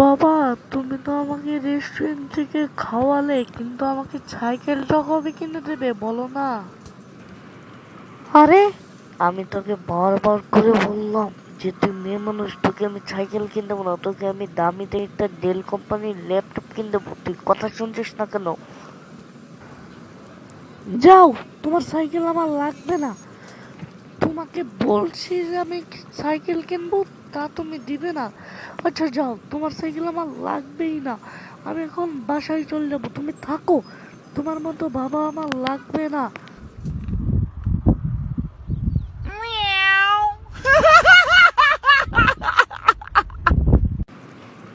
বাবা তুমি তো আমাকে রেস্টুরেন্ট থেকে খাওয়ালে কিন্তু আমাকে সাইকেলটা কবে কিনে দেবে বলো না। আরে আমি তোকে বারবার করে বললাম যে তুই মেয়ে মানুষ তোকে আমি সাইকেল কিনে দেবো না তোকে আমি দামিতে একটা ডেল কোম্পানির ল্যাপটপ কিনে দেবো তুই কথা শুনছিস না কেন? যাও তোমার সাইকেল আমার লাগবে না। তোমাকে বলছি যে আমি সাইকেল কিনবো তা তুমি দিবে না। আচ্ছা যাও তোমার সাইকেল আমার লাগবেই না। আমি এখন বাসায় চলে যাব তুমি থাকো। তোমার মতো বাবা আমার লাগবে না।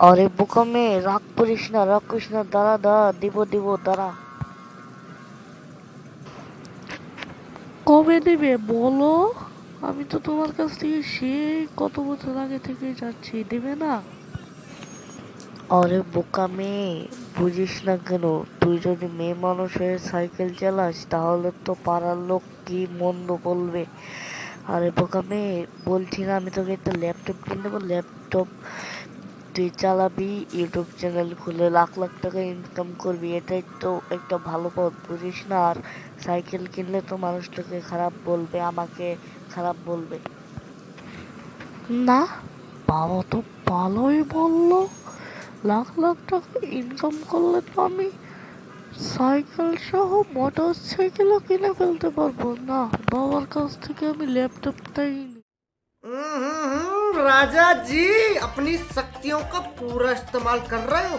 আরে বোকা মেয়ে রাগ করিস না রাগ করিস না। দাঁড়া দাঁড়া দিব দিব দাঁড়া। কবে দেবে বলো? আমি তো তোমার কাছ থেকে সে কত বছর আগে থেকে যাচ্ছি, দেবে না? আরে বোকা মেয়ে, বুঝিস না কেন? তুই যদি মেয়ে মানুষ হয়ে সাইকেল চালাস, তাহলে তো পাড়ার লোক কি মন্দ বলবে? আরে বোকা মেয়ে, বলছি না আমি তোকে একটা ল্যাপটপ কিনে দেবো, ল্যাপটপ তুই চালাবি ইউটিউব চ্যানেল খুলে লাখ লাখ টাকা ইনকাম করবি, এটাই তো একটা ভালো পথ, বুঝিস না? আর সাইকেল কিনলে তো মানুষ তোকে খারাপ বলবে, আমাকে খারাপ বলবে। না, বাবা তো ভালোই বলল। লাখ লাখ টাকা ইনকাম করলে তো আমি সাইকেল সহ মোটর সাইকেলও কিনে ফেলতে পারব। না, বাবার কাছ থেকে আমি ল্যাপটপটাই হুম। राजा जी अपनी शक्तियों का पूरा इस्तेमाल कर रहे हो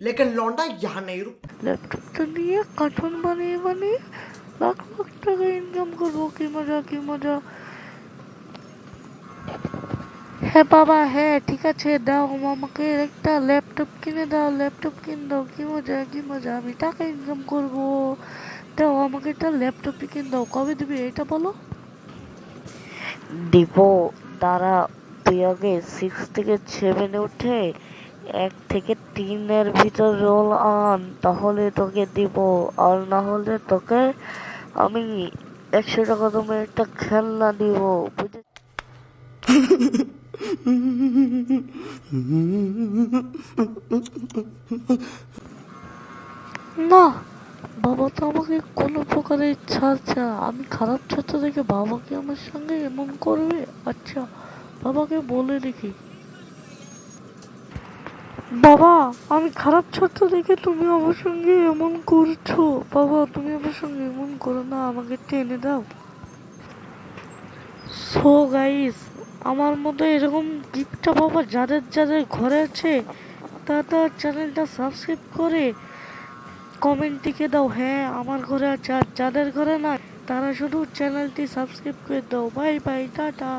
लेकिन लौंडा यहाँ नहीं रुक ল্যাপটপটা নিয়ে কার্টুন বানিয়ে বানিয়ে লাখ লাখ টাকা ইনকাম করবো কি মজা কি মজা হ্যাঁ বাবা হ্যাঁ ঠিক আছে দাও আমাকে একটা ল্যাপটপ কিনে দাও ল্যাপটপ কিনে দাও কি মজা কি মজা আমি টাকা ইনকাম করবো দাও আমাকে একটা ল্যাপটপ কিনে দাও কবে দিবে এটা বলো দিব দাঁড়া তুই আগে সিক্স থেকে সেভেনে উঠে এক থেকে তিনের ভিতর রোল আন, তাহলে তোকে দিব। আর না হলে তোকে আমি একশো টাকা তোমার একটা খেলনা দিব। বুঝে না, বাবা তো আমাকে কোনো প্রকারের ছাড়ছে আমি খারাপ ছাত্র দেখে বাবাকে আমার সঙ্গে এমন করবে? আচ্ছা বাবাকে বলে দেখি। বাবা, আমি খারাপ ছাত্র দেখে তুমি আমার সঙ্গে এমন করছ। বাবা, তুমি আমার সঙ্গে এমন করো না, আমাকে টেনে দাও। সো গাইস আমার মতো এরকম গিফটটা বাবা যাদের যাদের ঘরে আছে, তারা চ্যানেলটা সাবস্ক্রাইব করে কমেন্ট টিকে দাও। হ্যাঁ আমার ঘরে আছে, আর যাদের ঘরে না তারা শুধু চ্যানেলটি সাবস্ক্রাইব করে দাও। Bye bye tata.